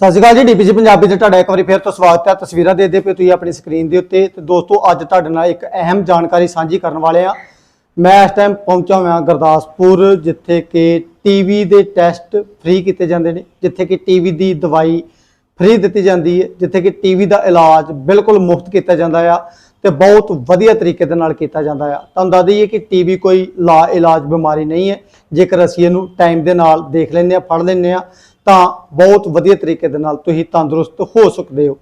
ਸਤਿ ਸ਼੍ਰੀ ਅਕਾਲ ਜੀ, ਡੀਪੀਸੀ ਪੰਜਾਬੀ ਤੇ ਤੁਹਾਡਾ ਇੱਕ ਵਾਰੀ ਫੇਰ ਤੋਂ ਸਵਾਗਤ ਹੈ। ਤਸਵੀਰਾਂ ਦੇਖਦੇ ਪਏ ਤੁਸੀਂ ਆਪਣੀ ਸਕਰੀਨ ਦੇ ਉੱਤੇ। ਤੇ ਦੋਸਤੋ, ਅੱਜ ਤੁਹਾਡੇ ਨਾਲ ਇੱਕ ਅਹਿਮ ਜਾਣਕਾਰੀ ਸਾਂਝੀ ਕਰਨ ਵਾਲੇ ਆ ਮੈਂ ਇਸ ਟਾਈਮ ਪਹੁੰਚਿਆ ਹੋਇਆ ਗੁਰਦਾਸਪੁਰ, ਜਿੱਥੇ ਕਿ ਟੀਵੀ ਦੇ ਟੈਸਟ ਫ੍ਰੀ ਕੀਤੇ ਜਾਂਦੇ ਨੇ। ਜਿੱਥੇ ਕਿ ਟੀਵੀ ਦੀ ਦਵਾਈ ਫ੍ਰੀ ਦਿੱਤੀ ਜਾਂਦੀ ਹੈ। ਜਿੱਥੇ ਕਿ ਟੀਵੀ ਦਾ ਇਲਾਜ ਬਿਲਕੁਲ ਮੁਫਤ ਕੀਤਾ ਜਾਂਦਾ ਆ ਤੇ ਬਹੁਤ ਵਧੀਆ ਤਰੀਕੇ ਦੇ ਨਾਲ ਕੀਤਾ ਜਾਂਦਾ ਆ। ਤੁਹਾਨੂੰ ਦੱਸ ਦਈਏ ਕਿ ਟੀਵੀ ਕੋਈ ਲਾ ਇਲਾਜ ਬਿਮਾਰੀ ਨਹੀਂ ਹੈ। ਜੇਕਰ ਅਸੀਂ ਇਹਨੂੰ ਟਾਈਮ ਦੇ ਨਾਲ ਦੇਖ ਲੈਂਦੇ ਆ ਫੜ ਲੈਂਦੇ ਆ ਤਾਂ ਬਹੁਤ ਵਧੀਆ ਤਰੀਕੇ ਦੇ ਨਾਲ ਤੁਸੀਂ ਤੰਦਰੁਸਤ ਹੋ ਸਕਦੇ ਹੋ।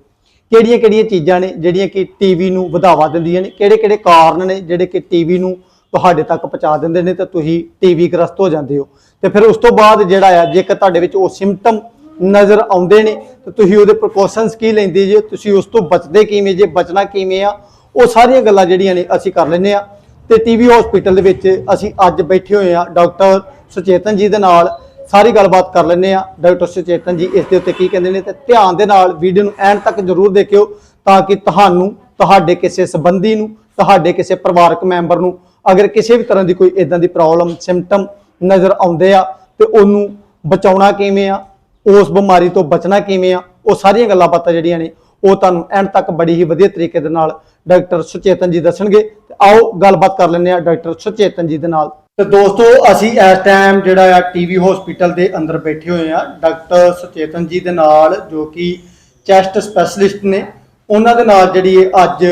ਕਿਹੜੀਆਂ ਕਿਹੜੀਆਂ ਚੀਜ਼ਾਂ ਨੇ ਜਿਹੜੀਆਂ ਕਿ ਟੀਵੀ ਨੂੰ ਵਧਾਵਾ ਦਿੰਦੀਆਂ ਨੇ? ਕਿਹੜੇ ਕਿਹੜੇ ਕਾਰਨ ਨੇ ਜਿਹੜੇ ਕਿ ਟੀਵੀ ਨੂੰ ਤੁਹਾਡੇ ਤੱਕ ਪਹੁੰਚਾ ਦਿੰਦੇ ਨੇ ਤੇ ਤੁਸੀਂ ਟੀਵੀ ਗ੍ਰਸਤ ਹੋ ਜਾਂਦੇ ਹੋ? ਤੇ ਫਿਰ ਉਸ ਤੋਂ ਬਾਅਦ ਜਿਹੜਾ ਆ, ਜੇਕਰ ਤੁਹਾਡੇ ਵਿੱਚ ਉਹ ਸਿੰਪਟਮ ਨਜ਼ਰ ਆਉਂਦੇ ਨੇ, ਤਾਂ ਤੁਸੀਂ ਉਹਦੇ ਪ੍ਰੀਕਾਸ਼ਨਸ ਕੀ ਲੈਂਦੇ ਜੇ? ਤੁਸੀਂ ਉਸ ਤੋਂ ਬਚਦੇ ਕਿਵੇਂ ਜੇ? ਬਚਣਾ ਕਿਵੇਂ ਆ? ਉਹ ਸਾਰੀਆਂ ਗੱਲਾਂ ਜਿਹੜੀਆਂ ਨੇ ਅਸੀਂ ਕਰ ਲੈਂਦੇ ਆ ਤੇ ਟੀਵੀ ਹਸਪੀਟਲ ਦੇ ਵਿੱਚ ਅਸੀਂ ਅੱਜ ਬੈਠੇ ਹੋਏ ਆ ਡਾਕਟਰ ਸੁਚੇਤਨ ਜੀ ਦੇ ਨਾਲ ਸਾਰੀ ਗੱਲਬਾਤ ਕਰ ਲੈਂਦੇ ਆ ਡਾਕਟਰ ਸੁਚੇਤਨ ਜੀ, ਇਸ ਦੇ ਉੱਤੇ ਕੀ ਕਹਿੰਦੇ ਨੇ ਤੇ ਧਿਆਨ ਦੇ ਨਾਲ ਵੀਡੀਓ ਨੂੰ ਐਂਡ ਤੱਕ ਜ਼ਰੂਰ ਦੇਖਿਓ ਤਾਂ ਕਿ ਤੁਹਾਨੂੰ, ਤੁਹਾਡੇ ਕਿਸੇ ਸੰਬੰਧੀ ਨੂੰ, ਤੁਹਾਡੇ ਕਿਸੇ ਪਰਿਵਾਰਕ ਮੈਂਬਰ ਨੂੰ, ਅਗਰ ਕਿਸੇ ਵੀ ਤਰ੍ਹਾਂ ਦੀ ਕੋਈ ਇਦਾਂ ਦੀ ਪ੍ਰੋਬਲਮ ਸਿੰਪਟਮ ਨਜ਼ਰ ਆਉਂਦੇ ਆ ਤੇ ਉਹਨੂੰ ਬਚਾਉਣਾ ਕਿਵੇਂ ਆ, ਉਸ ਬਿਮਾਰੀ ਤੋਂ ਬਚਣਾ ਕਿਵੇਂ ਆ, ਉਹ ਸਾਰੀਆਂ ਗੱਲਾਂ ਬਾਤਾਂ ਜਿਹੜੀਆਂ ਨੇ, ਉਹ ਤੁਹਾਨੂੰ ਐਂਡ ਤੱਕ ਬੜੀ ਹੀ ਵਧੀਆ ਤਰੀਕੇ ਦੇ ਨਾਲ ਡਾਕਟਰ ਸੁਚੇਤਨ ਜੀ ਦੱਸਣਗੇ। ਤੇ ਆਓ ਗੱਲਬਾਤ ਕਰ ਲੈਂਦੇ ਆ ਡਾਕਟਰ ਸੁਚੇਤਨ ਜੀ ਦੇ ਨਾਲ। ਤੇ ਦੋਸਤੋ, ਅਸੀਂ ਇਸ ਟਾਈਮ ਜਿਹੜਾ ਆ ਟੀਵੀ ਹਸਪੀਟਲ ਦੇ ਅੰਦਰ ਬੈਠੇ ਹੋਏ ਆ ਡਾਕਟਰ ਸੁਚੇਤਨ ਜੀ ਦੇ ਨਾਲ, ਜੋ ਕਿ ਚੈਸਟ ਸਪੈਸ਼ਲਿਸਟ ਨੇ, ਉਹਨਾਂ ਦੇ ਨਾਲ ਜਿਹੜੀ ਇਹ ਅੱਜ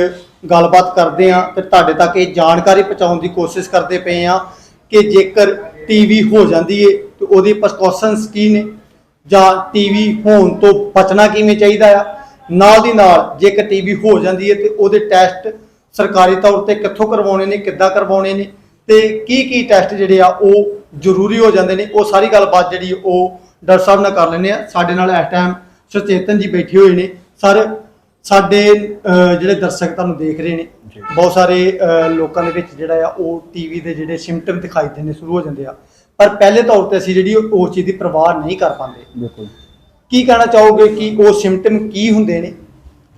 ਗੱਲਬਾਤ ਕਰਦੇ ਆ, ਤੇ ਤੁਹਾਡੇ ਤੱਕ ਇਹ ਜਾਣਕਾਰੀ ਪਹੁੰਚਾਉਣ ਦੀ ਕੋਸ਼ਿਸ਼ ਕਰਦੇ ਪਏ ਆ ਕਿ ਜੇਕਰ ਟੀਵੀ ਹੋ ਜਾਂਦੀ ਏ, ਤੇ ਉਹਦੀ ਪ੍ਰੀਕਾਸ਼ਨਸ ਕੀ ਨੇ, ਜਾਂ ਟੀਵੀ ਹੋਣ ਤੋਂ ਬਚਣਾ ਕਿਵੇਂ ਚਾਹੀਦਾ ਆ, ਨਾਲ ਦੀ ਨਾਲ ਜੇਕਰ ਟੀਵੀ ਹੋ ਜਾਂਦੀ ਹੈ ਤੇ ਉਹਦੇ ਟੈਸਟ ਸਰਕਾਰੀ ਤੌਰ ਤੇ ਕਿੱਥੋਂ ਕਰਵਾਉਣੇ ਨੇ, ਕਿੱਦਾਂ ਕਰਵਾਉਣੇ ਨੇ ਤੇ ਕੀ ਕੀ ਟੈਸਟ ਜਿਹੜੇ ਆ ਉਹ ਜ਼ਰੂਰੀ ਹੋ ਜਾਂਦੇ ਨੇ ਉਹ ਸਾਰੀ ਗੱਲਬਾਤ ਜਿਹੜੀ ਉਹ ਡਾਕਟਰ ਸਾਹਿਬ ਨਾਲ ਕਰ ਲੈਂਦੇ ਆ। ਸਾਡੇ ਨਾਲ ਇਸ ਟਾਈਮ ਸੁਚੇਤਨ ਜੀ ਬੈਠੇ ਹੋਏ ਨੇ। ਸਰ ਸਾਡੇ ਜਿਹੜੇ ਦਰਸ਼ਕ ਤੁਹਾਨੂੰ ਦੇਖ ਰਹੇ ਨੇ ਬਹੁਤ ਸਾਰੇ ਲੋਕਾਂ ਦੇ ਵਿੱਚ ਜਿਹੜਾ ਆ ਉਹ ਟੀਵੀ ਦੇ ਜਿਹੜੇ ਸਿੰਪਟਮ ਦਿਖਾਈ ਦੇਣੇ ਸ਼ੁਰੂ ਹੋ ਜਾਂਦੇ ਆ। ਪਰ ਪਹਿਲੇ ਤੌਰ ਤੇ ਅਸੀਂ ਜਿਹੜੀ ਉਸ ਚੀਜ਼ ਦੀ ਪਰਵਾਹ ਨਹੀਂ ਕਰ ਪਾਉਂਦੇ। ਬਿਲਕੁਲ। ਕੀ ਕਹਿਣਾ ਚਾਹੋਗੇ ਕਿ ਉਹ ਸਿੰਪਟਮ ਕੀ ਹੁੰਦੇ ਨੇ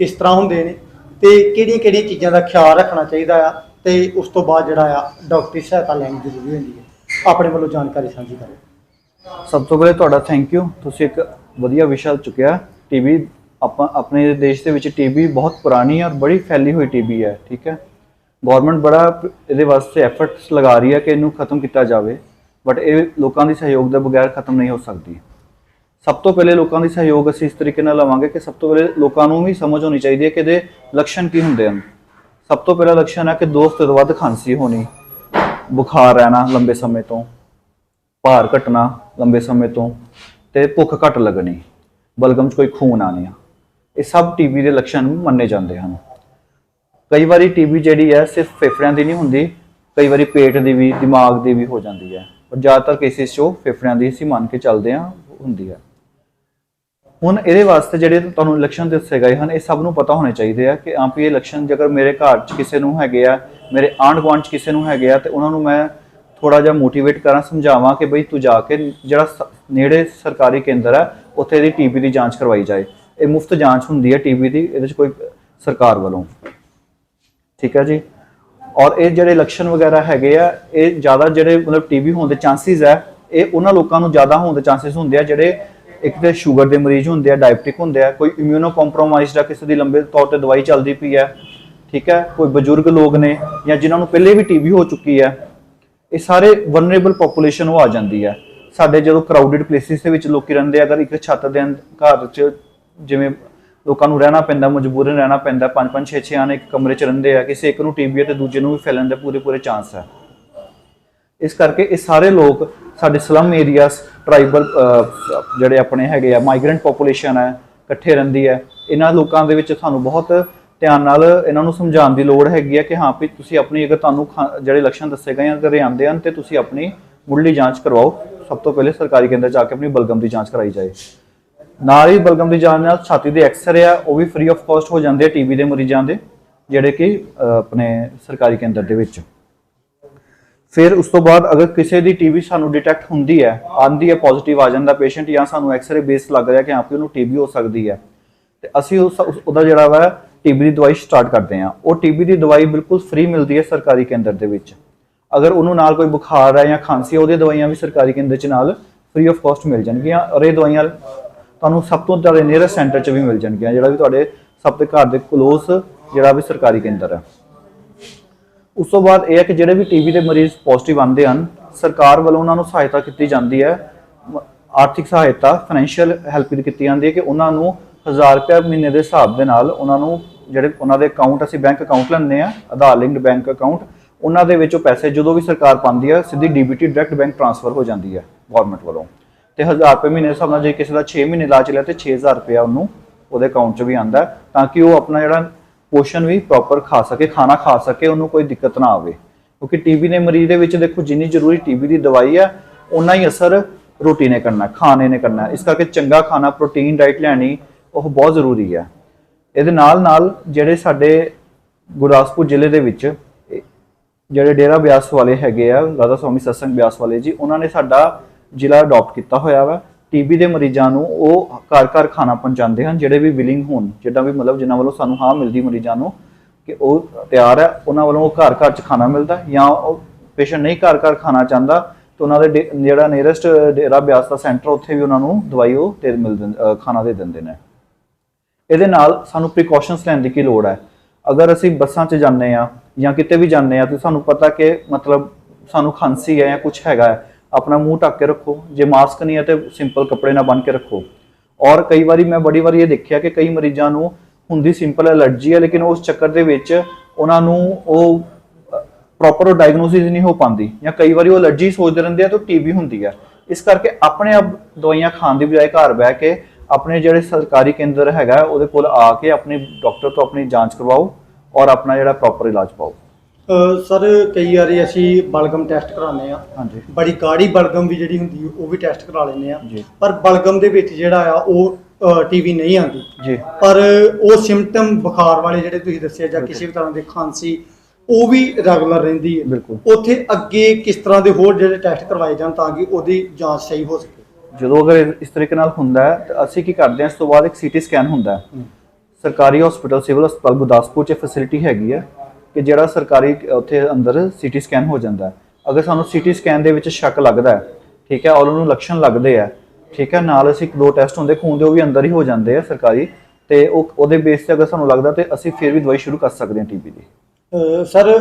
ਕਿਸ ਤਰ੍ਹਾਂ ਹੁੰਦੇ ਨੇ ਤੇ ਕਿਹੜੀਆਂ ਕਿਹੜੀਆਂ ਚੀਜ਼ਾਂ ਦਾ ਖਿਆਲ ਰੱਖਣਾ ਚਾਹੀਦਾ ਆ? ਤੇ ਉਸ ਤੋਂ ਬਾਅਦ ਜਿਹੜਾ ਆ, ਡਾਕਟਰੀ ਸਹਾਇਤਾ ਲੈਣੀ ਜ਼ਰੂਰੀ ਹੁੰਦੀ ਹੈ। ਆਪਣੇ ਵੱਲੋਂ ਜਾਣਕਾਰੀ ਸਾਂਝੀ ਕਰੋ। ਸਭ ਤੋਂ ਪਹਿਲੇ ਤੁਹਾਡਾ ਥੈਂਕ ਯੂ ਤੁਸੀਂ ਇੱਕ ਵਧੀਆ ਵਿਸ਼ਾ ਚੁੱਕਿਆ। ਟੀਵੀ ਆਪਾਂ, ਆਪਣੇ ਦੇਸ਼ ਦੇ ਵਿੱਚ ਟੀਵੀ ਬਹੁਤ ਪੁਰਾਣੀ ਔਰ ਬੜੀ ਫੈਲੀ ਹੋਈ ਟੀਵੀ ਹੈ ਠੀਕ ਹੈ? ਗਵਰਨਮੈਂਟ ਬੜਾ ਇਹਦੇ ਵਾਸਤੇ ਐਫਰਟਸ ਲਗਾ ਰਹੀ ਹੈ ਕਿ ਇਹਨੂੰ ਖਤਮ ਕੀਤਾ ਜਾਵੇ। ਬਟ ਇਹ ਲੋਕਾਂ ਦੀ ਸਹਿਯੋਗ ਦੇ ਬਗੈਰ ਖਤਮ ਨਹੀਂ ਹੋ ਸਕਦੀ। ਸਭ ਤੋਂ ਪਹਿਲੇ ਲੋਕਾਂ ਦੀ ਸਹਿਯੋਗ ਅਸੀਂ ਇਸ ਤਰੀਕੇ ਨਾਲ ਲਵਾਂਗੇ ਕਿ ਸਭ ਤੋਂ ਪਹਿਲੇ ਲੋਕਾਂ ਨੂੰ ਵੀ ਸਮਝ ਹੋਣੀ ਚਾਹੀਦੀ ਹੈ ਕਿ ਇਹਦੇ ਲੱਛਣ ਕੀ ਹੁੰਦੇ ਹਨ। ਸਭ ਤੋਂ ਪਹਿਲਾ ਲੱਛਣ ਹੈ ਕਿ ਦੋ ਹਫ਼ਤੇ ਤੋਂ ਵੱਧ ਖਾਂਸੀ ਹੋਣੀ, ਬੁਖਾਰ ਰਹਿਣਾ ਲੰਬੇ ਸਮੇਂ ਤੋਂ, ਭਾਰ ਘਟਣਾ ਲੰਬੇ ਸਮੇਂ ਤੋਂ ਤੇ ਭੁੱਖ ਘਟ ਲੱਗਣੀ, ਬਲਗਮ 'ਚ ਕੋਈ ਖੂਨ ਆਉਣਾ ਇਹ ਸਭ ਟੀਬੀ ਦੇ ਲੱਛਣ ਮੰਨੇ ਜਾਂਦੇ ਹਨ। ਕਈ ਵਾਰੀ ਟੀਬੀ ਜਿਹੜੀ ਹੈ ਸਿਰਫ ਫੇਫੜਿਆਂ ਦੀ ਨਹੀਂ ਹੁੰਦੀ, ਕਈ ਵਾਰੀ ਪੇਟ ਦੀ ਵੀ, ਦਿਮਾਗ ਦੀ ਵੀ ਹੋ ਜਾਂਦੀ ਹੈ। ਪਰ ਜ਼ਿਆਦਾਤਰ ਕੇਸਿਸ 'ਚ ਫੇਫੜਿਆਂ ਦੀ ਅਸੀਂ ਮੰਨ ਕੇ ਚੱਲਦੇ ਹਾਂ, ਹੁੰਦੀ ਹੈ। ਹੁਣ ਇਹਦੇ ਵਾਸਤੇ ਜਿਹੜੇ ਤੁਹਾਨੂੰ ਲੱਛਣ ਦੱਸੇ ਗਏ ਹਨ, ਇਹ ਸਭ ਨੂੰ ਪਤਾ ਹੋਣੇ ਚਾਹੀਦੇ ਆ ਕਿ ਆਪ ਇਹ ਲੱਛਣ ਜੇਕਰ ਮੇਰੇ ਘਰ 'ਚ ਕਿਸੇ ਨੂੰ ਹੈਗੇ ਆ, ਮੇਰੇ ਆਂਢ ਗੁਆਂਢ 'ਚ ਕਿਸੇ ਨੂੰ ਹੈਗੇ ਆ, ਤੇ ਉਹਨਾਂ ਨੂੰ ਮੈਂ ਥੋੜਾ ਜਿਹਾ ਮੋਟੀਵੇਟ ਕਰਾਂ, ਸਮਝਾਵਾਂ ਕਿ ਬਈ ਤੂੰ ਜਾ ਕੇ ਜਿਹੜਾ ਨੇੜੇ ਸਰਕਾਰੀ ਕੇਂਦਰ ਹੈ ਉੱਥੇ ਇਹਦੀ ਟੀਬੀ ਦੀ ਜਾਂਚ ਕਰਵਾਈ ਜਾਏ। ਇਹ ਮੁਫਤ ਜਾਂਚ ਹੁੰਦੀ ਹੈ ਟੀਬੀ ਦੀ, ਇਹਦੇ 'ਚ ਕੋਈ ਸਰਕਾਰ ਵੱਲੋਂ। ਠੀਕ ਹੈ ਜੀ? ਔਰ ਇਹ ਜਿਹੜੇ ਲੱਛਣ ਵਗੈਰਾ ਹੈਗੇ ਆ, ਇਹ ਜ਼ਿਆਦਾ ਜਿਹੜੇ ਮਤਲਬ ਟੀਬੀ ਹੋਣ ਦੇ ਚਾਂਸਸ ਹੈ ਇਹ ਉਹਨਾਂ ਲੋਕਾਂ ਨੂੰ ਜ਼ਿਆਦਾ ਹੋਣ ਦੇ ਚਾਂਸਸ ਹੁੰਦੇ ਆ ਜਿਹੜੇ ਇੱਕ ਤੇ ਸ਼ੂਗਰ ਦੇ ਮਰੀਜ਼ ਹੁੰਦੇ ਆ ਡਾਇਬਟਿਕ ਹੁੰਦੇ ਆ ਕੋਈ ਇਮਿਊਨੋ ਕੰਪਰੋਮਾਈਜ਼ਡ ਆ ਕਿਸੇ ਦੀ ਲੰਬੇ ਤੌਰ ਤੇ ਦਵਾਈ ਚੱਲਦੀ ਪਈ ਹੈ ਠੀਕ ਹੈ ਕੋਈ ਬਜ਼ੁਰਗ ਲੋਕ ਨੇ ਜਾਂ ਜਿਨ੍ਹਾਂ ਨੂੰ ਪਹਿਲੇ ਵੀ ਟੀਬੀ ਹੋ ਚੁੱਕੀ ਹੈ ਇਹ ਸਾਰੇ ਵਨਰੇਬਲ ਪੋਪੂਲੇਸ਼ਨ ਉਹ ਆ ਜਾਂਦੀ ਹੈ ਸਾਡੇ ਜਦੋਂ ਕਰਾਊਡਡ ਪਲੇਸਿਸ ਦੇ ਵਿੱਚ ਲੋਕੀ ਰਹਿੰਦੇ ਆ, ਅਗਰ ਇੱਕ ਛੱਤ ਦੇ ਘਰ 'ਚ ਜਿਵੇਂ ਲੋਕਾਂ ਨੂੰ ਰਹਿਣਾ ਪੈਂਦਾ ਮਜਬੂਰਨ ਰਹਿਣਾ ਪੈਂਦਾ ਪੰਜ ਪੰਜ ਛੇ ਛੇ ਆਣੇ ਇੱਕ ਕਮਰੇ 'ਚ ਰਹਿੰਦੇ ਆ ਕਿਸੇ ਇੱਕ ਨੂੰ ਟੀਬੀ ਹੈ ਤੇ ਦੂਜੇ ਨੂੰ ਵੀ ਫੈਲਣ ਦੇ ਪੂਰੇ ਪੂਰੇ ਚਾਂਸ ਹੈ ਇਸ ਕਰਕੇ ਇਹ ਸਾਰੇ ਲੋਕ ਸਾਡੇ ਸਲਮ ਏਰੀਆਸ ਟ੍ਰਾਈਬਲ ਜਿਹੜੇ ਆਪਣੇ ਹੈਗੇ ਆ ਮਾਈਗ੍ਰੈਂਟ ਪੋਪੂਲੇਸ਼ਨ ਹੈ, ਇਕੱਠੇ ਰਹਿੰਦੀ ਹੈ। ਇਹਨਾਂ ਲੋਕਾਂ ਦੇ ਵਿੱਚ ਸਾਨੂੰ ਬਹੁਤ ਧਿਆਨ ਨਾਲ ਇਹਨਾਂ ਨੂੰ ਸਮਝਾਉਣ ਦੀ ਲੋੜ ਹੈਗੀ ਹੈ ਕਿ ਹਾਂ ਵੀ ਤੁਸੀਂ ਆਪਣੀ ਅਗਰ ਤੁਹਾਨੂੰ ਖਾ- ਜਿਹੜੇ ਲੱਛਣ ਦੱਸੇ ਗਏ ਆ, ਅਗਰ ਆਉਂਦੇ ਹਨ ਤੇ ਤੁਸੀਂ ਆਪਣੀ ਮੁੱਢਲੀ ਜਾਂਚ ਕਰਵਾਓ। ਸਭ ਤੋਂ ਪਹਿਲੇ ਸਰਕਾਰੀ ਕੇਂਦਰ ਜਾ ਕੇ ਆਪਣੀ ਬਲਗਮ ਦੀ ਜਾਂਚ ਕਰਾਈ ਜਾਏ। ਨਾਲ ਹੀ ਬਲਗਮ ਦੀ ਜਾਂਚ ਨਾਲ ਛਾਤੀ ਦੇ ਐਕਸਰੇ ਆ, ਉਹ ਵੀ ਫ੍ਰੀ ਆਫ ਕਾਸਟ ਹੋ ਜਾਂਦੇ ਆ ਟੀਬੀ ਦੇ ਮਰੀਜ਼ਾਂ ਦੇ, ਜਿਹੜੇ ਕਿ ਆਪਣੇ ਸਰਕਾਰੀ ਕੇਂਦਰ ਦੇ ਵਿੱਚ। ਫਿਰ ਉਸ ਤੋਂ ਬਾਅਦ ਅਗਰ ਕਿਸੇ ਦੀ ਟੀਬੀ ਸਾਨੂੰ ਡਿਟੈਕਟ ਹੁੰਦੀ ਹੈ, ਆਂਦੀ ਹੈ ਪੋਜ਼ਿਟਿਵ ਆ ਜਾਂਦਾ ਪੇਸ਼ੈਂਟ ਜਾਂ ਸਾਨੂੰ ਐਕਸ-ਰੇ ਬੇਸ ਲੱਗ ਰਿਹਾ ਕਿ ਹਾਂ ਵੀ ਉਹਨੂੰ ਟੀਬੀ ਹੋ ਸਕਦੀ ਹੈ, ਤੇ ਅਸੀਂ ਉਸ ਉਹਦਾ ਜਿਹੜਾ ਵਾ ਟੀਬੀ ਦੀ ਦਵਾਈ ਸਟਾਰਟ ਕਰਦੇ ਹਾਂ। ਉਹ ਟੀਬੀ ਦੀ ਦਵਾਈ ਬਿਲਕੁਲ ਫ੍ਰੀ ਮਿਲਦੀ ਹੈ ਸਰਕਾਰੀ ਕੇਂਦਰ ਦੇ ਵਿੱਚ। ਅਗਰ ਉਹਨੂੰ ਨਾਲ ਕੋਈ ਬੁਖਾਰ ਹੈ ਜਾਂ ਖਾਂਸੀ ਹੈ, ਉਹਦੀਆਂ ਦਵਾਈਆਂ ਵੀ ਸਰਕਾਰੀ ਕੇਂਦਰ 'ਚ ਨਾਲ ਫ੍ਰੀ ਆਫ ਕਾਸਟ ਮਿਲ ਜਾਣਗੀਆਂ। ਔਰ ਇਹ ਦਵਾਈਆਂ ਤੁਹਾਨੂੰ ਸਭ ਤੋਂ ਜ਼ਿਆਦਾ ਨੀਅਰੈਸਟ ਸੈਂਟਰ 'ਚ ਵੀ ਮਿਲ ਜਾਣਗੀਆਂ, ਜਿਹੜਾ ਵੀ ਤੁਹਾਡੇ ਸਭ ਤੋਂ ਘਰ ਦੇ ਕਲੋਸ ਜਿਹੜਾ ਵੀ ਸਰਕਾਰੀ ਕੇਂਦਰ ਹੈ। ਉਸ ਤੋਂ ਬਾਅਦ ਇਹ ਹੈ ਕਿ ਜਿਹੜੇ ਵੀ ਟੀਬੀ ਦੇ ਮਰੀਜ਼ ਪੋਜ਼ਿਟਿਵ ਆਉਂਦੇ ਹਨ, ਸਰਕਾਰ ਵੱਲੋਂ ਉਹਨਾਂ ਨੂੰ ਸਹਾਇਤਾ ਕੀਤੀ ਜਾਂਦੀ ਹੈ ਆਰਥਿਕ ਸਹਾਇਤਾ ਫਾਈਨੈਂਸ਼ੀਅਲ ਹੈਲਪ ਕੀਤੀ ਜਾਂਦੀ ਹੈ ਕਿ ਉਹਨਾਂ ਨੂੰ 1000 ਰੁਪਏ ਮਹੀਨੇ ਦੇ ਹਿਸਾਬ ਦੇ ਨਾਲ ਉਹਨਾਂ ਨੂੰ ਜਿਹੜੇ ਉਹਨਾਂ ਦੇ ਅਕਾਊਂਟ ਅਸੀਂ ਬੈਂਕ ਅਕਾਊਂਟ ਲੈਂਦੇ ਆ ਆਧਾਰ ਲਿੰਕਡ ਬੈਂਕ ਅਕਾਊਂਟ ਉਹਨਾਂ ਦੇ ਵਿੱਚੋਂ ਪੈਸੇ ਜਦੋਂ ਵੀ ਸਰਕਾਰ ਪਾਉਂਦੀ ਹੈ, ਸਿੱਧੀ ਡੀਬੀਟੀ ਡਾਇਰੈਕਟ ਬੈਂਕ ਟ੍ਰਾਂਸਫਰ ਹੋ ਜਾਂਦੀ ਹੈ ਗਵਰਨਮੈਂਟ ਵੱਲੋਂ। ਤੇ 1000 ਰੁਪਏ ਮਹੀਨੇ ਦੇ ਹਿਸਾਬ ਨਾਲ ਜੇ ਕਿਸੇ ਦਾ 6 ਮਹੀਨੇ ਇਲਾਜ ਲਿਆ ਤੇ 6000 ਰੁਪਏ ਉਹਨੂੰ ਉਹਦੇ ਅਕਾਊਂਟ 'ਚ ਵੀ ਆਂਦਾ ਤਾਂ ਕਿ ਉਹ ਆਪਣਾ ਜਿਹੜਾ ਪੋਸ਼ਨ ਵੀ ਪ੍ਰੋਪਰ ਖਾ ਸਕੇ, ਖਾਣਾ ਖਾ ਸਕੇ, ਉਹਨੂੰ ਕੋਈ ਦਿੱਕਤ ਨਾ ਆਵੇ। ਕਿਉਂਕਿ ਟੀਬੀ ਦੇ ਮਰੀਜ਼ ਦੇ ਵਿੱਚ ਦੇਖੋ, ਜਿੰਨੀ ਜ਼ਰੂਰੀ ਟੀਬੀ ਦੀ ਦਵਾਈ ਹੈ ਉਨਾ ਹੀ ਅਸਰ ਰੋਟੀ ਨੇ ਕਰਨਾ, ਖਾਣੇ ਨੇ ਕਰਨਾ। ਇਸ ਕਰਕੇ ਚੰਗਾ ਖਾਣਾ ਪ੍ਰੋਟੀਨ ਡਾਈਟ ਲੈਣੀ, ਉਹ ਬਹੁਤ ਜ਼ਰੂਰੀ ਹੈ ਇਹਦੇ ਨਾਲ ਨਾਲ ਜਿਹੜੇ ਸਾਡੇ ਗੁਰਦਾਸਪੁਰ ਜ਼ਿਲ੍ਹੇ ਦੇ ਵਿੱਚ ਜਿਹੜੇ ਡੇਰਾ ਬਿਆਸ ਵਾਲੇ ਹੈਗੇ ਆ, ਰਾਧਾ ਸਵਾਮੀ ਸਤਸੰਗ ਬਿਆਸ ਵਾਲੇ ਜੀ, ਉਹਨਾਂ ਨੇ ਸਾਡਾ ਜ਼ਿਲ੍ਹਾ ਅਡਾਪਟ ਕੀਤਾ ਹੋਇਆ ਵਾ। ਟੀਬੀ ਦੇ ਮਰੀਜ਼ਾਂ ਨੂੰ ਉਹ ਘਰ ਘਰ ਖਾਣਾ ਪਹੁੰਚਾਉਂਦੇ ਹਨ, ਜਿਹੜੇ ਵੀ ਵਿਲਿੰਗ ਹੋਣ ਜਿਹੜਾ ਵੀ ਮਤਲਬ ਜਿਨ੍ਹਾਂ ਵੱਲੋਂ ਸਾਨੂੰ ਹਾਂ ਮਿਲਦੀ ਮਰੀਜ਼ਾਂ ਨੂੰ ਕਿ ਉਹ ਤਿਆਰ ਹੈ, ਉਹਨਾਂ ਵੱਲੋਂ ਉਹ ਘਰ ਘਰ ਚ ਖਾਣਾ ਮਿਲਦਾ ਜਾਂ ਉਹ ਪੇਸ਼ੈਂਟ ਨਹੀਂ ਘਰ ਘਰ ਖਾਣਾ ਚਾਹੁੰਦਾ, ਤਾਂ ਉਹਨਾਂ ਦੇ ਡੇ- ਜਿਹੜਾ ਨੀਅਰੈਸਟ ਡੇਰਾ ਬਿਆਸ ਦਾ ਸੈਂਟਰ ਉੱਥੇ ਵੀ ਉਹਨਾਂ ਨੂੰ ਦਵਾਈ ਉਹ ਦੇ ਮਿਲ ਦਿੰਦੇ ਖਾਣਾ ਦੇ ਦਿੰਦੇ ਨੇ। ਇਹਦੇ ਨਾਲ ਸਾਨੂੰ ਪ੍ਰੀਕਾਸ਼ਨਸ ਲੈਣ ਦੀ ਕੀ ਲੋੜ ਹੈ? ਅਗਰ ਅਸੀਂ ਬੱਸਾਂ 'ਚ ਜਾਂਦੇ ਆ ਜਾਂ ਕਿਤੇ ਵੀ ਜਾਂਦੇ ਆ ਤੇ ਸਾਨੂੰ ਪਤਾ ਕਿ ਮਤਲਬ ਸਾਨੂੰ ਖਾਂਸੀ ਹੈ ਜਾਂ ਕੁਝ ਹੈਗਾ ਹੈ ਆਪਣਾ ਮੂੰਹ ਢੱਕ ਕੇ ਰੱਖੋ, ਜੇ ਮਾਸਕ ਨਹੀਂ ਹੈ ਤੇ ਸਿੰਪਲ ਕੱਪੜੇ ਨਾਲ ਬੰਨ ਕੇ ਰੱਖੋ। ਔਰ ਕਈ ਵਾਰੀ ਮੈਂ ਬੜੀ ਵਾਰੀ ਇਹ ਦੇਖਿਆ ਕਿ ਕਈ ਮਰੀਜ਼ਾਂ ਨੂੰ ਹੁੰਦੀ ਸਿੰਪਲ ਐਲਰਜੀ ਹੈ, ਲੇਕਿਨ ਉਸ ਚੱਕਰ ਦੇ ਵਿੱਚ ਉਹਨਾਂ ਨੂੰ ਉਹ ਪ੍ਰੋਪਰ ਡਾਇਗਨੋਸਿਸ ਨਹੀਂ ਹੋ ਪਾਉਂਦੀ ਜਾਂ ਕਈ ਵਾਰੀ ਉਹ ਅਲਰਜੀ ਸੋਚਦੇ ਰਹਿੰਦੇ ਆ ਤਾਂ ਟੀਬੀ ਹੁੰਦੀ ਹੈ। ਇਸ ਕਰਕੇ ਆਪਣੇ ਆਪ ਦਵਾਈਆਂ ਖਾਣ ਦੀ ਬਜਾਏ ਘਰ ਬਹਿ ਕੇ ਆਪਣੇ ਜਿਹੜੇ ਸਰਕਾਰੀ ਕੇਂਦਰ ਹੈਗਾ, ਉਹਦੇ ਕੋਲ ਆ ਕੇ ਆਪਣੇ ਡਾਕਟਰ ਤੋਂ ਆਪਣੀ ਜਾਂਚ ਕਰਵਾਓ ਔਰ ਆਪਣਾ ਜਿਹੜਾ ਪ੍ਰੋਪਰ ਇਲਾਜ ਪਾਓ। ਸਰ ਕਈ ਵਾਰੀ ਅਸੀਂ ਬਲਗਮ ਟੈਸਟ ਕਰਾਉਂਦੇ ਆ ਹਾਂਜੀ। ਬੜੀ ਗਾੜੀ ਬਲਗਮ ਵੀ ਜਿਹੜੀ ਹੁੰਦੀ ਉਹ ਵੀ ਟੈਸਟ ਕਰਾ ਲੈਂਦੇ ਆ ਜੀ। ਪਰ ਬਲਗਮ ਦੇ ਵਿੱਚ ਜਿਹੜਾ ਆ ਉਹ ਟੀਵੀ ਨਹੀਂ ਆਉਂਦੀ। ਜੀ। ਪਰ ਉਹ ਸਿੰਪਟਮ ਬੁਖਾਰ ਵਾਲੇ ਜਿਹੜੇ ਤੁਸੀਂ ਦੱਸਿਆ ਜਾਂ ਕਿਸੇ ਵੀ ਤਰ੍ਹਾਂ ਦੇ ਖਾਂਸੀ ਉਹ ਵੀ ਰੈਗੂਲਰ ਰਹਿੰਦੀ ਹੈ। ਬਿਲਕੁਲ। ਉੱਥੇ ਅੱਗੇ ਕਿਸ ਤਰ੍ਹਾਂ ਦੇ ਹੋਰ ਜਿਹੜੇ ਟੈਸਟ ਕਰਵਾਏ ਜਾਣ ਤਾਂ ਕਿ ਉਹਦੀ ਜਾਂਚ ਸਹੀ ਹੋ ਸਕੇ। ਜਦੋਂ ਅਗਰ ਇਸ ਤਰੀਕੇ ਨਾਲ ਹੁੰਦਾ ਹੈ ਤਾਂ ਅਸੀਂ ਕੀ ਕਰਦੇ ਹਾਂ ਇਸ ਤੋਂ ਬਾਅਦ ਇੱਕ ਸੀਟੀ ਸਕੈਨ ਹੁੰਦਾ ਹੈ। ਸਰਕਾਰੀ ਹਸਪੀਟਲ ਸਿਵਲ ਹਸਪਤਾਲ ਗੁਰਦਾਸਪੁਰ 'ਚ ਫੈਸਿਲਿਟੀ ਹੈਗੀ ਹੈ। ਕਿ ਜਿਹੜਾ ਸਰਕਾਰੀ ਉੱਥੇ ਅੰਦਰ ਸੀਟੀ ਸਕੈਨ ਹੋ ਜਾਂਦਾ ਅਗਰ ਸਾਨੂੰ ਸੀਟੀ ਸਕੈਨ ਦੇ ਵਿੱਚ ਸ਼ੱਕ ਲੱਗਦਾ ਹੈ, ਠੀਕ ਹੈ, ਔਰ ਉਹਨੂੰ ਲੱਛਣ ਲੱਗਦੇ ਆ ਠੀਕ ਹੈ, ਨਾਲ ਅਸੀਂ ਇੱਕ ਦੋ ਟੈਸਟ ਹੁੰਦੇ, ਖੂਨ ਦੇ ਉਹ ਵੀ ਅੰਦਰ ਹੀ ਹੋ ਜਾਂਦੇ ਆ ਸਰਕਾਰੀ, ਤੇ ਉਹ, ਉਹਦੇ ਬੇਸ ਤੇ ਅਗਰ ਸਾਨੂੰ ਲੱਗਦਾ ਤੇ ਅਸੀਂ ਫਿਰ ਵੀ ਦਵਾਈ ਸ਼ੁਰੂ ਕਰ ਸਕਦੇ ਹਾਂ ਟੀਬੀ ਦੀ। ਸਰ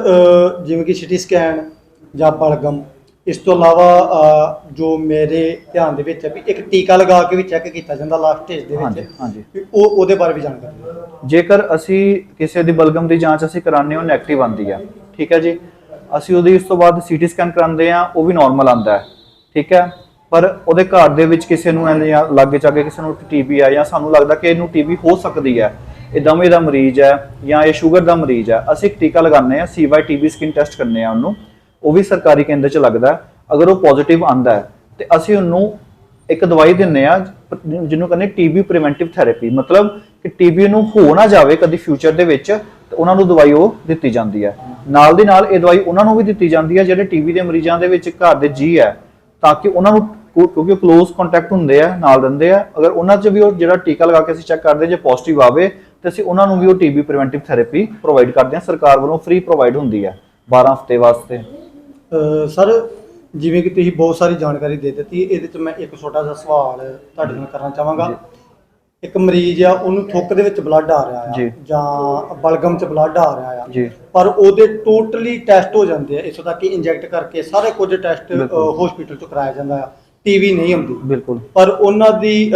ਜਿਵੇਂ ਕਿ ਸੀਟੀ ਸਕੈਨ ਜਾਂ ਬਲਗਮ ਇਸ ਤੋਂ ਇਲਾਵਾ ਜੋ ਮੇਰੇ ਧਿਆਨ ਦੇ ਵਿੱਚ ਹੈ ਵੀ ਇੱਕ ਟੀਕਾ ਲਗਾ ਕੇ ਵੀ ਚੈੱਕ ਕੀਤਾ ਜਾਂਦਾ ਲਾਸਟ ਸਟੇਜ ਦੇ ਹਾਂਜੀ ਵਿੱਚ ਹਾਂਜੀ ਵੀ ਉਹ ਉਹਦੇ ਬਾਰੇ ਵੀ ਜਾਣਕਾਰੀ ਦਿਓ। ਜੇਕਰ ਅਸੀਂ ਕਿਸੇ ਦੀ ਬਲਗਮ ਦੀ ਜਾਂਚ ਅਸੀਂ ਕਰਾਉਂਦੇ ਹਾਂ ਨੈਗੇਟਿਵ ਆਂਦੀ ਹੈ ਠੀਕ ਹੈ ਜੀ? ਅਸੀਂ ਉਹਦੀ ਉਸ ਤੋਂ ਬਾਅਦ ਸੀਟੀ ਸਕੈਨ ਕਰਾਉਂਦੇ ਆ ਉਹ ਵੀ ਨਾਰਮਲ ਆਂਦਾ ਹੈ। ਠੀਕ ਹੈ? ਪਰ ਉਹਦੇ ਘਰ ਦੇ ਵਿੱਚ ਕਿਸੇ ਨੂੰ ਐਂ ਜਾਂ ਲਾਗੇ ਚਾਗੇ ਕਿਸੇ ਨੂੰ ਟੀਬੀ ਆ ਜਾਂ ਸਾਨੂੰ ਲੱਗਦਾ ਕਿ ਇਹਨੂੰ ਟੀਬੀ ਹੋ ਸਕਦੀ ਹੈ। ਇਹ ਦਮੇ ਦਾ ਮਰੀਜ਼ ਹੈ ਜਾਂ ਇਹ ਸ਼ੂਗਰ ਦਾ ਮਰੀਜ਼ ਹੈ। ਅਸੀਂ ਇੱਕ ਟੀਕਾ ਲਗਾਉਂਦੇ ਆ ਸੀਵਾਈ ਟੀਬੀ ਸਕਿਨ ਟੈਸਟ ਕਰਨੇ ਆ ਉਹਨੂੰ। ਉਹ ਵੀ ਸਰਕਾਰੀ ਕੇਂਦਰ 'ਚ ਲੱਗਦਾ ਅਗਰ ਉਹ ਪੋਜ਼ਿਟਿਵ ਆਂਦਾ ਹੈ, ਤੇ ਅਸੀਂ ਉਹਨੂੰ ਇੱਕ ਦਵਾਈ ਦਿੰਨੇ ਆ ਜਿਹਨੂੰ ਕਹਿੰਦੇ ਟੀਬੀ ਪ੍ਰੀਵੈਂਟਿਵ ਥੈਰੇਪੀ ਮਤਲਬ ਕਿ ਟੀਬੀ ਨੂੰ ਹੋ ਨਾ ਜਾਵੇ ਕਦੀ ਫਿਊਚਰ ਦੇ ਵਿੱਚ, ਤੇ ਉਹਨਾਂ ਨੂੰ ਦਵਾਈ ਉਹ ਦਿੱਤੀ ਜਾਂਦੀ ਹੈ। ਨਾਲ ਦੀ ਨਾਲ ਇਹ ਦਵਾਈ ਉਹਨਾਂ ਨੂੰ ਵੀ ਦਿੱਤੀ ਜਾਂਦੀ ਹੈ, ਜਿਹੜੇ ਟੀਬੀ ਦੇ ਮਰੀਜ਼ਾਂ ਦੇ ਵਿੱਚ ਘਰ ਦੇ ਜੀ ਹੈ, ਤਾਂ ਕਿ ਉਹਨਾਂ ਨੂੰ ਕਿਉਂਕਿ ਉਹ ক্লোਜ਼ ਕੰਟੈਕਟ ਹੁੰਦੇ ਆ, ਨਾਲ ਰਹਿੰਦੇ ਆ। ਅਗਰ ਉਹਨਾਂ 'ਚ ਵੀ ਉਹ ਜਿਹੜਾ ਟੀਕਾ ਲਗਾ ਕੇ ਅਸੀਂ ਚੈੱਕ ਕਰਦੇ ਜੇ ਪੋਜ਼ਿਟਿਵ ਆਵੇ, ਤੇ ਅਸੀਂ ਉਹਨਾਂ ਨੂੰ ਵੀ ਉਹ ਟੀਬੀ ਪ੍ਰੀਵੈਂਟਿਵ ਥੈਰੇਪੀ ਪ੍ਰੋਵਾਈਡ ਕਰਦੇ ਹਾਂ। ਸਰਕਾਰ ਵੱਲੋਂ ਫ੍ਰੀ ਪ੍ਰੋਵਾਈਡ ਹੁੰਦੀ ਹੈ 12 ਹਫ਼ਤੇ ਵਾਸਤੇ। ਸਰ ਜਿਵੇਂ ਕਿ ਤੁਸੀਂ ਬਹੁਤ ਸਾਰੀ ਜਾਣਕਾਰੀ ਦੇ ਦਿੱਤੀ ਇਹਦੇ ਚ ਮੈਂ ਇੱਕ ਛੋਟਾ ਜਿਹਾ ਸਵਾਲ ਤੁਹਾਡੇ ਨਾਲ ਕਰਨਾ ਚਾਹਾਂਗਾ। ਇੱਕ ਮਰੀਜ਼ ਆ ਉਹਨੂੰ ਥੁੱਕ ਦੇ ਵਿੱਚ ਬਲੱਡ ਆ ਰਿਹਾ। ਆ ਜਾਂ। ਬਲਗਮ ਚ ਬਲੱਡ ਆ ਰਿਹਾ ਆ। ਪਰ ਉਹਦੇ ਟੋਟਲੀ ਟੈਸਟ ਹੋ ਜਾਂਦੇ ਆ ਇਥੋਂ ਤੱਕ ਕਿ ਇੰਜੈਕਟ ਕਰਕੇ ਸਾਰੇ ਕੁਝ ਟੈਸਟ। ਹਸਪੀਟਲ ਚ ਕਰਾਇਆ ਜਾਂਦਾ ਆ। ਟੀਵੀ ਨਹੀਂ ਆਉਂਦੀ। ਬਿਲਕੁਲ। ਪਰ ਉਹਨਾਂ ਦੀ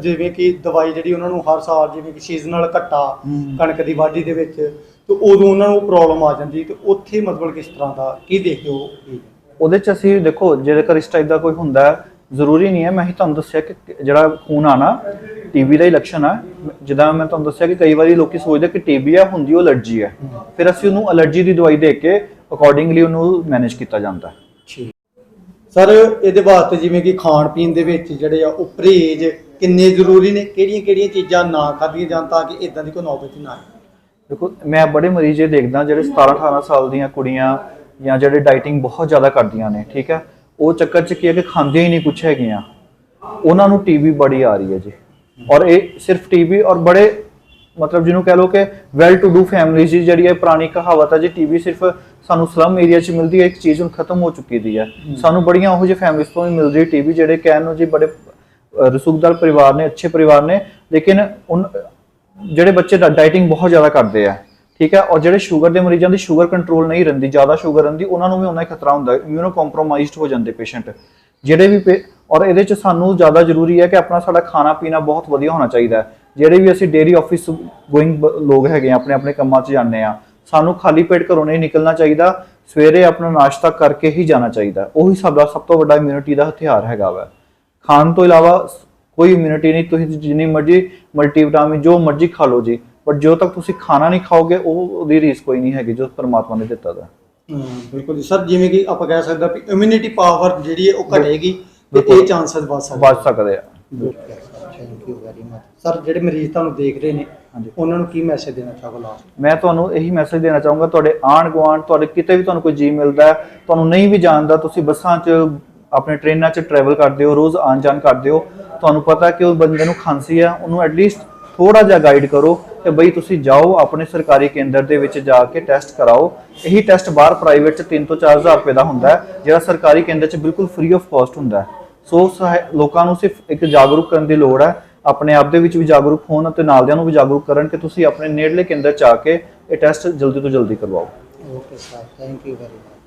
ਜਿਵੇਂ ਕਿ ਦਵਾਈ ਜਿਹੜੀ ਉਹਨਾਂ ਨੂੰ ਹਰ ਸਾਲ ਜਿਵੇਂ ਕਿ ਸੀਜ਼ਨਲ ਘੱਟਾ। ਕਣਕ ਦੀ ਵਾਢੀ ਦੇ ਵਿੱਚ ਤੇ ਉਦੋਂ ਉਹਨਾਂ ਨੂੰ ਪ੍ਰੋਬਲਮ ਆ ਜਾਂਦੀ ਤੇ ਉੱਥੇ ਮਤਲਬ ਕਿਸ ਤਰ੍ਹਾਂ ਦਾ ਕੀ ਦੇਖਦੇ ਹੋ? ਉਹਦੇ ਚ ਅਸੀਂ ਦੇਖੋ ਜੇਕਰ ਇਸ ਟਾਈਪ ਦਾ ਕੋਈ ਹੁੰਦਾ ਹੈ, ਜ਼ਰੂਰੀ ਨਹੀਂ ਹੈ। ਮੈਂ ਹੀ ਤੁਹਾਨੂੰ ਦੱਸਿਆ ਕਿ ਜਿਹੜਾ ਖੂਨ ਆਣਾ ਟੀਬੀ ਦਾ ਹੀ ਲੱਛਣ ਹੈ ਜਿੱਦਾਂ ਮੈਂ ਤੁਹਾਨੂੰ ਦੱਸਿਆ ਕਿ ਕਈ ਵਾਰੀ ਲੋਕੀ ਸੋਚਦੇ ਕਿ ਟੀਬੀ ਆ ਹੁੰਦੀ ਉਹ ਅਲਰਜੀ ਹੈ। ਫਿਰ ਅਸੀਂ ਉਹਨੂੰ ਅਲਰਜੀ ਦੀ ਦਵਾਈ ਦੇ ਕੇ ਅਕੋਰਡਿੰਗਲੀ ਉਹਨੂੰ ਮੈਨੇਜ ਕੀਤਾ ਜਾਂਦਾ ਹੈ। ਠੀਕ। ਸਰ ਇਹਦੇ ਵਾਸਤੇ ਜਿਵੇਂ ਕਿ ਖਾਣ ਪੀਣ ਦੇ ਵਿੱਚ ਜਿਹੜੇ ਆ ਉਹ ਪਰਹੇਜ਼ ਕਿੰਨੇ ਜ਼ਰੂਰੀ ਨੇ? ਕਿਹੜੀਆਂ ਕਿਹੜੀਆਂ ਚੀਜ਼ਾਂ ਨਾ ਖਾਧੀਆਂ ਜਾਣ ਤਾਂ ਕਿ ਇਦਾਂ ਦੀ ਕੋਈ ਨੌਬਤ ਨਾ ਆਏ? ਦੇਖੋ ਮੈਂ ਬੜੇ ਮਰੀਜ਼ ਇਹ ਦੇਖਦਾ ਜਿਹੜੇ 17 18 ਸਾਲ ਦੀਆਂ ਕੁੜੀਆਂ ਜਾਂ ਜਿਹੜੇ ਡਾਈਟਿੰਗ ਬਹੁਤ ਜ਼ਿਆਦਾ ਕਰਦੀਆਂ ਨੇ ਠੀਕ ਹੈ? ਉਹ ਚੱਕਰ ਚ ਕੀ ਹੈ ਕਿ ਖਾਂਦੀਆਂ ਹੀ ਨਹੀਂ ਕੁਛ ਹੈਗੀਆਂ। ਉਹਨਾਂ ਨੂੰ ਟੀਬੀ ਬੜੀ ਆ ਰਹੀ ਹੈ ਜੀ। ਔਰ ਇਹ ਸਿਰਫ ਟੀਬੀ ਔਰ ਬੜੇ ਮਤਲਬ ਜਿਹਨੂੰ ਕਹਿ ਲਓ ਕਿ ਵੈਲ ਟੂ ਡੂ ਫੈਮਿਲੀਜ਼ ਦੀ ਜਿਹੜੀ ਇਹ ਪੁਰਾਣੀ ਕਹਾਵਤ ਹੈ ਜੀ ਟੀਬੀ ਸਿਰਫ ਸਾਨੂੰ ਸਲਮ ਏਰੀਆ 'ਚ ਮਿਲਦੀ ਹੈ ਇੱਕ ਚੀਜ਼ ਹੁਣ ਖਤਮ ਹੋ ਚੁੱਕੀ ਦੀ ਹੈ। ਸਾਨੂੰ ਬੜੀਆਂ ਉਹੋ ਜਿਹੇ ਫੈਮਿਲੀਜ਼ ਤੋਂ ਵੀ ਮਿਲ ਰਹੀ ਟੀਬੀ ਜਿਹੜੇ ਕਹਿਣ ਨੂੰ ਜੀ ਬੜੇ ਰਸੂਖਦਾਰ ਪਰਿਵਾਰ ਨੇ ਅੱਛੇ ਪਰਿਵਾਰ ਨੇ ਲੇਕਿਨ ਜਿਹੜੇ ਬੱਚੇ ਡਾਈਟਿੰਗ ਬਹੁਤ ਜ਼ਿਆਦਾ ਕਰਦੇ ਆ, ਠੀਕ ਹੈ, ਔਰ ਜਿਹੜੇ ਸ਼ੂਗਰ ਦੇ ਮਰੀਜ਼ਾਂ ਦੀ ਸ਼ੂਗਰ ਕੰਟਰੋਲ ਨਹੀਂ ਰਹਿੰਦੀ, ਜ਼ਿਆਦਾ ਸ਼ੂਗਰ ਰਹਿੰਦੀ, ਉਹਨਾਂ ਨੂੰ ਵੀ ਉਹਨਾਂ ਹੀ ਖਤਰਾ ਹੁੰਦਾ ਇਮਿਊਨੋ ਕੰਪਰੋਮਾਈਜ਼ਡ ਹੋ ਜਾਂਦੇ ਪੇਸ਼ੈਂਟ ਜਿਹੜੇ ਵੀ ਪੇ- ਔਰ ਇਹਦੇ ਚ ਸਾਨੂੰ ਜ਼ਿਆਦਾ ਜ਼ਰੂਰੀ ਹੈ ਕਿ ਆਪਣਾ ਸਾਡਾ ਖਾਣਾ ਪੀਣਾ ਬਹੁਤ ਵਧੀਆ ਹੋਣਾ ਚਾਹੀਦਾ ਹੈ। ਜਿਹੜੇ ਵੀ ਅਸੀਂ ਡੇਰੀ ਆਫਿਸ ਗੋਇੰਗ ਲੋਕ ਹੈਗੇ ਆ, ਆਪਣੇ ਆਪਣੇ ਕੰਮਾਂ 'ਚ ਜਾਂਦੇ ਆ, ਸਾਨੂੰ ਖਾਲੀ ਪੇਟ ਘਰੋਂ ਨਹੀਂ ਨਿਕਲਣਾ ਚਾਹੀਦਾ, ਸਵੇਰੇ ਆਪਣਾ ਨਾਸ਼ਤਾ ਕਰਕੇ ਹੀ ਜਾਣਾ ਚਾਹੀਦਾ, ਉਹੀ ਸਾਡਾ ਸਭ ਤੋਂ ਵੱਡਾ ਇਮਿਊਨਿਟੀ ਦਾ ਹਥਿਆਰ ਹੈਗਾ ਵਾ। ਖਾਣ ਤੋਂ ਇਲਾਵਾ ਸ- ਕੋਈ ਇਮਿਊਨਿਟੀ ਨਹੀਂ ਤੁਸੀਂ ਜਿੰਨੀ ਮਰਜ਼ੀ ਮਲਟੀਵਿਟਾਮਿਨ ਜੋ ਮਰਜ਼ੀ ਖਾ ਲਓ ਜੀ। ਬਟ ਜਦੋਂ ਤੱਕ ਤੁਸੀਂ ਖਾਣਾ ਨਹੀਂ ਖਾਓਗੇ ਉਹ ਉਹਦੀ ਰੀਸ ਕੋਈ ਨਹੀਂ ਹੈਗੀ ਜੋ ਪਰਮਾਤਮਾ ਨੇ ਦਿੱਤਾ ਦਾ। ਬਿਲਕੁਲ ਜੀ। ਸਰ ਜਿਵੇਂ ਕਿ ਆਪਾਂ ਕਹਿ ਸਕਦੇ ਹਾਂ ਕਿ ਇਮਿਊਨਿਟੀ ਪਾਵਰ ਜਿਹੜੀ ਹੈ ਉਹ ਘਟੇਗੀ ਤੇ ਇਹ ਚਾਂਸਸ ਵੱਧ ਸਕਦੇ ਬਚ ਸਕਦੇ ਆ। Thank you very much sir ਜਿਹੜੇ ਮਰੀਜ਼ ਤੁਹਾਨੂੰ ਦੇਖ ਰਹੇ ਨੇ ਹਾਂਜੀ। ਉਹਨਾਂ ਨੂੰ ਕੀ ਮੈਸੇਜ ਦੇਣਾ ਚਾਹੋਗੇ ਲਾਸਟ ਮੈਂ ਤੁਹਾਨੂੰ ਇਹੀ ਮੈਸੇਜ ਦੇਣਾ ਚਾਹੂੰਗਾ ਤੁਹਾਡੇ ਆਂਢ ਗੁਆਂਢ ਤੁਹਾਡੇ ਕਿਤੇ ਵੀ ਤੁਹਾਨੂੰ ਕੋਈ ਜੀ ਮਿਲਦਾ ਤੁਹਾਨੂੰ ਨਹੀਂ ਵੀ ਜਾਣਦਾ ਤੁਸੀਂ ਬੱਸਾਂ 'ਚ ਆਪਣੇ ਟ੍ਰੇਨਾਂ 'ਚ ਟਰੈਵਲ ਕਰਦੇ ਹੋ ਰੋਜ਼ ਆਉਣ ਜਾਣ ਕਰਦੇ ਹੋ ਤੁਹਾਨੂੰ ਪਤਾ ਕਿ ਉਹ ਬੰਦੇ ਨੂੰ ਖਾਂਸੀ ਆ, ਉਹਨੂੰ ਐਟਲੀਸਟ ਥੋੜਾ ਜਿਹਾ ਗਾਈਡ ਕਰੋ ਕਿ ਬਈ ਤੁਸੀਂ ਜਾਓ, ਆਪਣੇ ਸਰਕਾਰੀ ਕੇਂਦਰ ਦੇ ਵਿੱਚ ਜਾ ਕੇ ਟੈਸਟ ਕਰਾਓ। ਇਹੀ ਟੈਸਟ ਬਾਹਰ ਪ੍ਰਾਈਵੇਟ 'ਚ 3 ਤੋਂ 4000 ਰੁਪਏ ਦਾ ਹੁੰਦਾ ਹੈ, ਜਿਹੜਾ ਸਰਕਾਰੀ ਕੇਂਦਰ 'ਚ ਬਿਲਕੁਲ ਫ੍ਰੀ ਆਫ ਕਾਸਟ ਹੁੰਦਾ ਹੈ। ਸੋ ਸਹਾਇ- ਲੋਕਾਂ ਨੂੰ ਸਿਰਫ ਇੱਕ ਜਾਗਰੂਕ ਕਰਨ ਦੀ ਲੋੜ ਹੈ, ਆਪਣੇ ਆਪ ਦੇ ਵਿੱਚ ਵੀ ਜਾਗਰੂਕ ਹੋਣ ਅਤੇ ਨਾਲਦਿਆਂ ਨੂੰ ਵੀ ਜਾਗਰੂਕ ਕਰਨ ਕਿ ਤੁਸੀਂ ਆਪਣੇ ਨੇੜਲੇ ਕੇਂਦਰ 'ਚ ਆ ਕੇ ਇਹ ਟੈਸਟ ਜਲਦੀ ਤੋਂ ਜਲਦੀ ਕਰਵਾਓ। Okay sir thank you very much